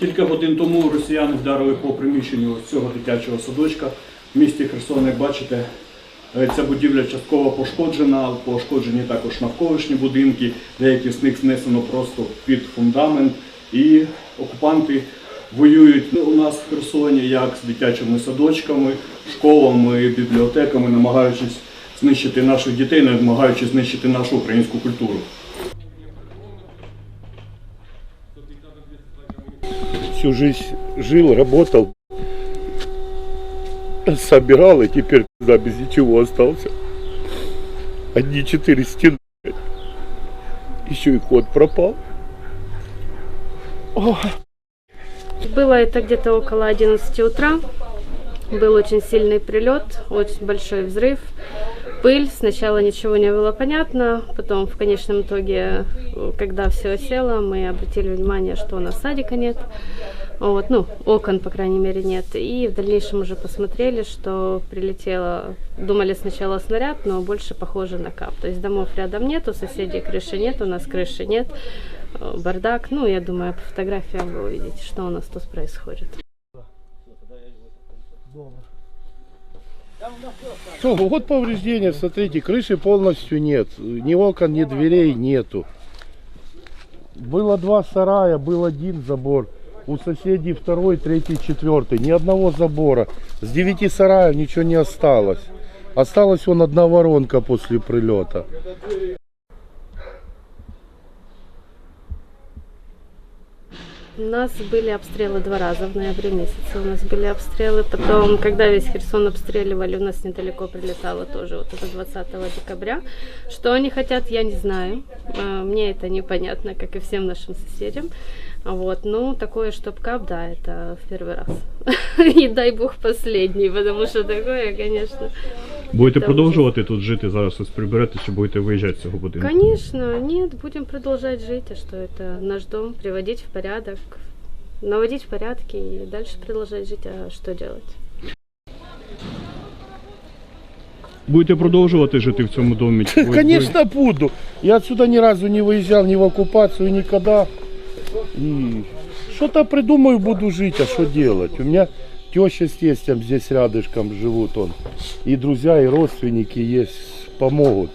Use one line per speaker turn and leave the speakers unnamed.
Кілька годин тому росіяни вдарили по приміщенню цього дитячого садочка в місті Херсон. Як бачите, е, ця будівля частково пошкоджена, пошкоджені також навколишні будинки, деякі з них знесено просто під фундамент. І окупанти воюють у нас в Херсоні як з дитячими садочками, школами, бібліотеками, намагаючись знищити наших дітей, намагаючись знищити нашу українську культуру.
Всю жизнь жил, работал, собирал и теперь да, без ничего остался. Одни четыре стены. Еще и кот пропал. О,
Было это где-то около 11 утра. Был очень сильный прилет, очень большой взрыв, пыль. Сначала ничего не было понятно, потом в конечном итоге, когда все осело, мы обратили внимание, что у нас садика нет. Вот, ну, окон, по крайней мере, нет. И в дальнейшем уже посмотрели, что прилетело, думали сначала снаряд, но больше похоже на кап. То есть домов рядом нету, соседей крыши нет, у нас крыши нет, бардак. Ну, я думаю, по фотографиям вы увидите, что у нас тут происходит.
Что, вот повреждения, смотрите, крыши полностью нет. Ни окон, ни дверей нету. Было два сарая, был один забор. У соседей второй, третий, четвертый. Ни одного забора. С девяти сараев ничего не осталось. Осталась вон одна воронка после прилета.
У нас были обстрелы два раза в ноябре месяце. У нас были обстрелы. Потом, когда весь Херсон обстреливали, у нас недалеко прилетало тоже вот это 20 декабря. Что они хотят, я не знаю. А, Мне это непонятно, как и всем нашим соседям. Вот, ну, такое, чтоб кап, да, это в первый раз. И дай бог последний, потому что такое, конечно.
Будете продовжувати тут жити зараз, ось приберете, чи будете виїжджати з цього будинку?
Конечно, нет, будем продолжать жить, а что это наш дом, приводить в порядок, наводить порядки и дальше продолжать жить, а что делать?
Будете продовжувати жити в цьому домі? Чи ви-
Конечно буду. Я отсюда ни разу не выезжал ни в оккупацию, никогда. И что-то придумаю, буду жить, а что делать? У меня теща с тестем здесь рядышком живут он. И друзья, и родственники есть, помогут.